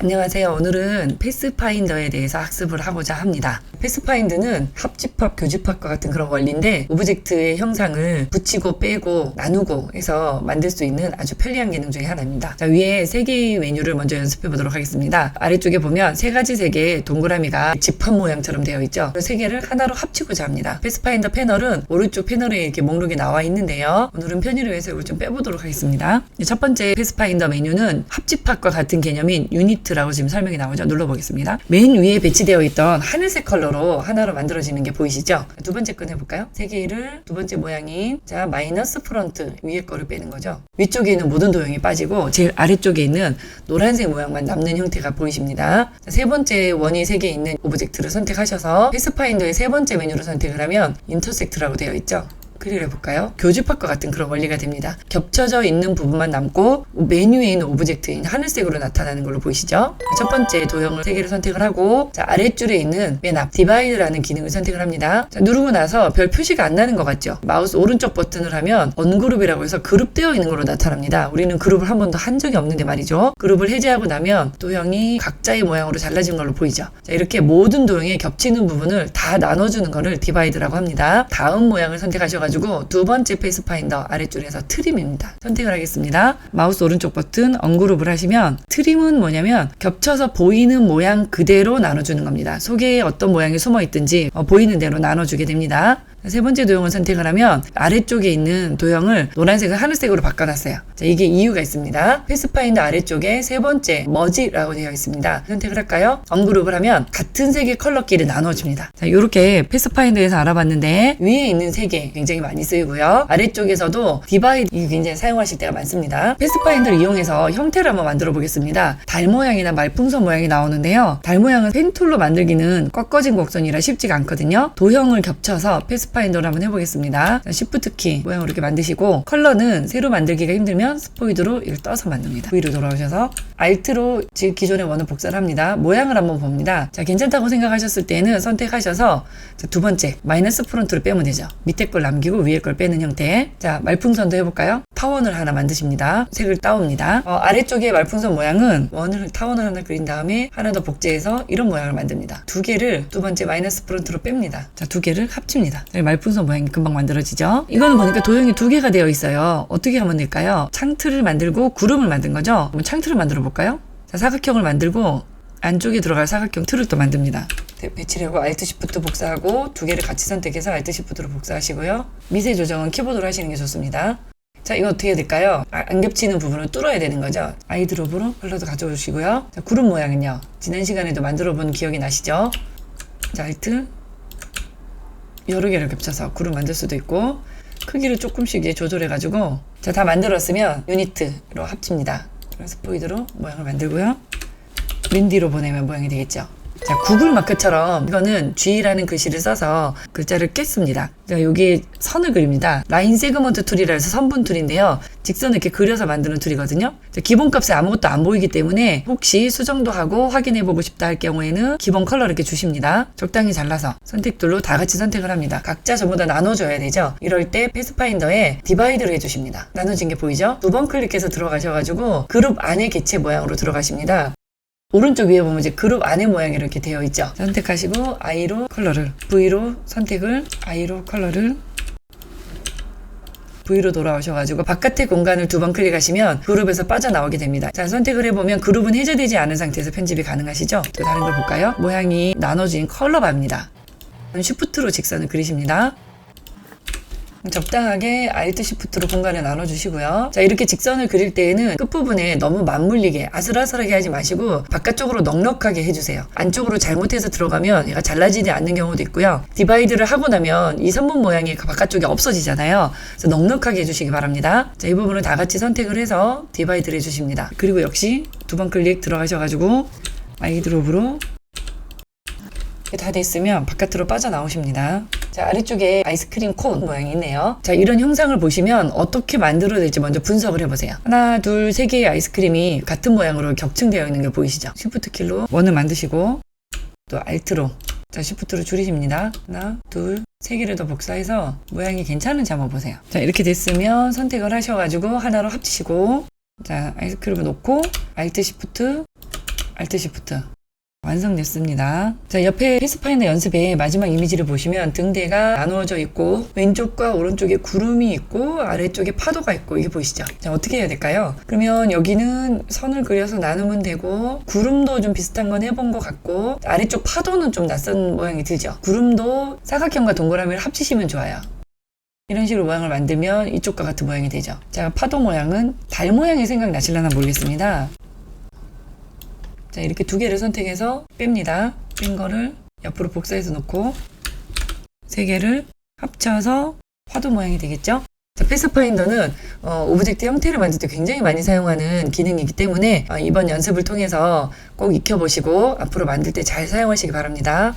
안녕하세요. 오늘은 패스파인더에 대해서 학습을 하고자 합니다. 패스파인드는 합집합, 교집합과 같은 그런 원리인데 오브젝트의 형상을 붙이고 빼고 나누고 해서 만들 수 있는 아주 편리한 기능 중에 하나입니다. 자, 위에 세 개의 메뉴를 먼저 연습해 보도록 하겠습니다. 아래쪽에 보면 세 가지 색의 동그라미가 집합 모양처럼 되어 있죠. 그 세 개를 하나로 합치고자 합니다. 패스파인더 패널은 오른쪽 패널에 이렇게 목록이 나와 있는데요. 오늘은 편의를 위해서 이걸 좀 빼보도록 하겠습니다. 첫 번째 패스파인더 메뉴는 합집합과 같은 개념인 유니트 라고 지금 설명이 나오죠. 눌러보겠습니다. 맨 위에 배치되어 있던 하늘색 컬러로 하나로 만들어지는 게 보이시죠? 두 번째 건 해볼까요? 세 개를 두 번째 모양인 자 마이너스 프론트 위에 거를 빼는 거죠. 위쪽에 있는 모든 도형이 빠지고 제일 아래쪽에 있는 노란색 모양만 남는 형태가 보이십니다. 자, 세 번째 원이 세 개 있는 오브젝트를 선택하셔서 패스파인더의 세 번째 메뉴를 선택을 하면 인터섹트라고 되어 있죠. 클릭을 해볼까요? 교집합과 같은 그런 원리가 됩니다. 겹쳐져 있는 부분만 남고 메뉴에 있는 오브젝트인 하늘색으로 나타나는 걸로 보이시죠? 첫 번째 도형을 세 개를 선택을 하고 자, 아래줄에 있는 맨 앞 디바이드라는 기능을 선택을 합니다. 자, 누르고 나서 별 표시가 안 나는 것 같죠? 마우스 오른쪽 버튼을 하면 언그룹이라고 해서 그룹되어 있는 걸로 나타납니다. 우리는 그룹을 한 번도 한 적이 없는데 말이죠. 그룹을 해제하고 나면 도형이 각자의 모양으로 잘라진 걸로 보이죠? 자, 이렇게 모든 도형에 겹치는 부분을 다 나눠주는 거를 디바이드라고 합니다. 다음 모양을 선택하셔가지고 가지고 두 번째 페이스파인더 아래줄에서 트림입니다. 선택을 하겠습니다. 마우스 오른쪽 버튼 언그룹을 하시면 트림은 뭐냐면 겹쳐서 보이는 모양 그대로 나눠주는 겁니다. 속에 어떤 모양이 숨어 있든지 어, 보이는 대로 나눠주게 됩니다. 세 번째 도형을 선택을 하면 아래쪽에 있는 도형을 노란색을 하늘색으로 바꿔놨어요. 자, 이게 이유가 있습니다. 패스파인더 아래쪽에 세 번째 머지라고 되어 있습니다. 선택을 할까요? 언그룹을 하면 같은 색의 컬러끼리 나눠줍니다. 자, 이렇게 패스파인더에서 알아봤는데 위에 있는 세개 굉장히 많이 쓰이고요. 아래쪽에서도 디바이드 이 굉장히 사용하실 때가 많습니다. 패스파인더를 이용해서 형태를 한번 만들어 보겠습니다. 달 모양이나 말풍선 모양이 나오는데요. 달 모양은 펜툴로 만들기는 꺾어진 곡선이라 쉽지가 않거든요. 도형을 겹쳐서 패스 파인더를 한번 해보겠습니다. 자, Shift 키 모양으로 이렇게 만드시고 컬러는 새로 만들기가 힘들면 스포이드로 이걸 떠서 만듭니다. 위로 돌아오셔서 Alt로 지금 기존의 원을 복사를 합니다. 모양을 한번 봅니다. 자 괜찮다고 생각하셨을 때는 선택하셔서 자, 두 번째 마이너스 프론트를 빼면 되죠. 밑에 걸 남기고 위에 걸 빼는 형태. 자 말풍선도 해볼까요? 타원을 하나 만드십니다. 색을 따옵니다. 어, 아래쪽에 말풍선 모양은 원을 타원을 하나 그린 다음에 하나 더 복제해서 이런 모양을 만듭니다. 두 개를 두 번째 마이너스 프론트로 뺍니다. 자 두 개를 합칩니다. 자, 말풍선 모양이 금방 만들어지죠. 이거는 보니까 도형이 두 개가 되어 있어요. 어떻게 하면 될까요? 창틀을 만들고 구름을 만든 거죠. 그럼 창틀을 만들어 볼까요? 자 사각형을 만들고 안쪽에 들어갈 사각형 틀을 또 만듭니다. 네, 배치하고 Alt Shift 복사하고 두 개를 같이 선택해서 Alt Shift로 복사하시고요. 미세 조정은 키보드로 하시는 게 좋습니다. 자, 이거 어떻게 해야 될까요? 아, 안 겹치는 부분을 뚫어야 되는 거죠. 아이드롭으로 컬러도 가져오시고요. 자, 구름 모양은요. 지난 시간에도 만들어 본 기억이 나시죠? 자, Alt 여러 개를 겹쳐서 구름 만들 수도 있고 크기를 조금씩 이제 조절해가지고 자, 다 만들었으면 유니트로 합칩니다. 그래서 포이드로 모양을 만들고요. 린디로 보내면 모양이 되겠죠. 자, 구글 마크처럼 이거는 G라는 글씨를 써서 글자를 깼습니다. 자, 여기 선을 그립니다. 라인 세그먼트 툴이라 해서 선분 툴인데요. 직선을 이렇게 그려서 만드는 툴이거든요. 자, 기본 값에 아무것도 안 보이기 때문에 혹시 수정도 하고 확인해 보고 싶다 할 경우에는 기본 컬러 이렇게 주십니다. 적당히 잘라서 선택툴로 다 같이 선택을 합니다. 각자 전부 다 나눠줘야 되죠. 이럴 때 패스파인더에 디바이드를 해주십니다. 나눠진 게 보이죠? 두 번 클릭해서 들어가셔가지고 그룹 안에 개체 모양으로 들어가십니다. 오른쪽 위에 보면 이제 그룹 안에 모양이 이렇게 되어 있죠. 선택하시고 I로 컬러를, V로 선택을, I로 컬러를, V로 돌아오셔가지고 바깥의 공간을 두 번 클릭하시면 그룹에서 빠져나오게 됩니다. 자, 선택을 해보면 그룹은 해제되지 않은 상태에서 편집이 가능하시죠? 또 다른 걸 볼까요? 모양이 나눠진 컬러 바입니다. 쉬프트로 직선을 그리십니다. 적당하게 Shift로 공간을 나눠주시고요. 자 이렇게 직선을 그릴 때에는 끝부분에 너무 맞물리게 아슬아슬하게 하지 마시고 바깥쪽으로 넉넉하게 해주세요. 안쪽으로 잘못해서 들어가면 얘가 잘라지지 않는 경우도 있고요. 디바이드를 하고 나면 이 선분 모양이 바깥쪽에 없어지잖아요. 그래서 넉넉하게 해주시기 바랍니다. 자 이 부분을 다 같이 선택을 해서 디바이드를 해주십니다. 그리고 역시 두 번 클릭 들어가셔가지고 아이드롭으로 다 됐으면 바깥으로 빠져나오십니다. 자, 아래쪽에 아이스크림 콘 모양이 있네요. 자, 이런 형상을 보시면 어떻게 만들어야 될지 먼저 분석을 해보세요. 하나, 둘, 세 개의 아이스크림이 같은 모양으로 격층되어 있는 게 보이시죠? 시프트 킬로 원을 만드시고 또 알트로 자, 시프트로 줄이십니다. 하나, 둘, 세 개를 더 복사해서 모양이 괜찮은지 한번 보세요. 자, 이렇게 됐으면 선택을 하셔가지고 하나로 합치시고 자, 아이스크림을 놓고 알트 시프트 알트 시프트. 완성됐습니다. 자, 옆에 패스파인더 연습의 마지막 이미지를 보시면 등대가 나누어져 있고 왼쪽과 오른쪽에 구름이 있고 아래쪽에 파도가 있고 이게 보이시죠? 자, 어떻게 해야 될까요? 그러면 여기는 선을 그려서 나누면 되고 구름도 좀 비슷한 건 해본 것 같고 아래쪽 파도는 좀 낯선 모양이 들죠? 구름도 사각형과 동그라미를 합치시면 좋아요. 이런 식으로 모양을 만들면 이쪽과 같은 모양이 되죠. 자, 파도 모양은 달 모양이 생각나실려나 모르겠습니다. 자, 이렇게 두 개를 선택해서 뺍니다. 뺀 거를 옆으로 복사해서 놓고 세 개를 합쳐서 파도 모양이 되겠죠? 자, 패스파인더는 어, 오브젝트 형태를 만들 때 굉장히 많이 사용하는 기능이기 때문에 어, 이번 연습을 통해서 꼭 익혀보시고 앞으로 만들 때 잘 사용하시기 바랍니다.